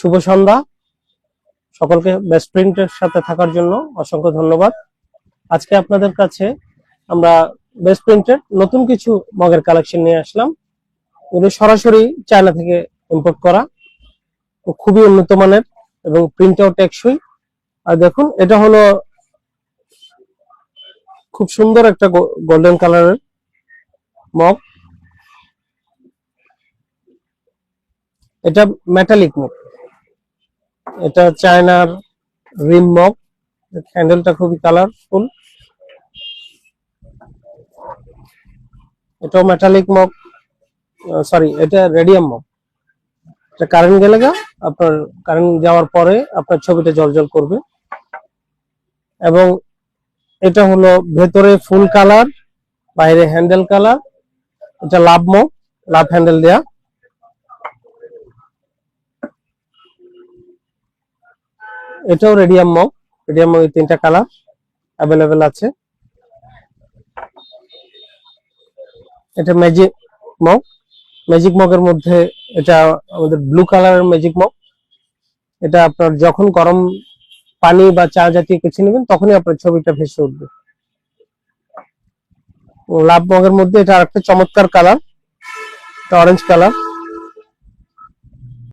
শুভ সন্ধ্যা। সকলকে বেস্ট প্রিন্টের সাথে থাকার জন্য অসংখ্য ধন্যবাদ। আজকে আপনাদের কাছে আমরা বেস্ট প্রিন্টের নতুন কিছু মগের কালেকশন নিয়ে আসলাম। এগুলো সরাসরি চায়না থেকে ইম্পোর্ট করা। খুবই উন্নত মানের এবং প্রিন্টটাও টেকসই। আর দেখুন, এটা হলো খুব সুন্দর একটা গোল্ডেন কালারের মগ। এটা মেটালিক মগ। এটা চায়নার রিম মগ। হ্যান্ডেলটা খুবই কালারফুল। এটাও মেটালিক মগ। সরি এটা রেডিয়াম মগ। এটা কারেন্ট গেলে গা, আপনার কারেন্ট যাওয়ার পরে আপনার ছবিটা জলজল করবে। এবং এটা হলো ভেতরে ফুল কালার বাইরে হ্যান্ডেল কালার এটা লাভ মগ লাভ হ্যান্ডেল দেয়া। এটাও রেডিয়াম মগ রেডিয়াম মগ তিনটা কালার অ্যাভেলেবেল আছে। এটা ম্যাজিক মগ ম্যাজিক মগের মধ্যে এটা আমাদের ব্লু কালারের ম্যাজিক মগ এটা আপনার যখন গরম পানি বা চা জাতীয় কিছু নেবেন, তখনই আপনার ছবিটা ভেসে উঠবে। লাভ মগের মধ্যে এটা আরেকটা চমৎকার কালার এটা অরেঞ্জ কালার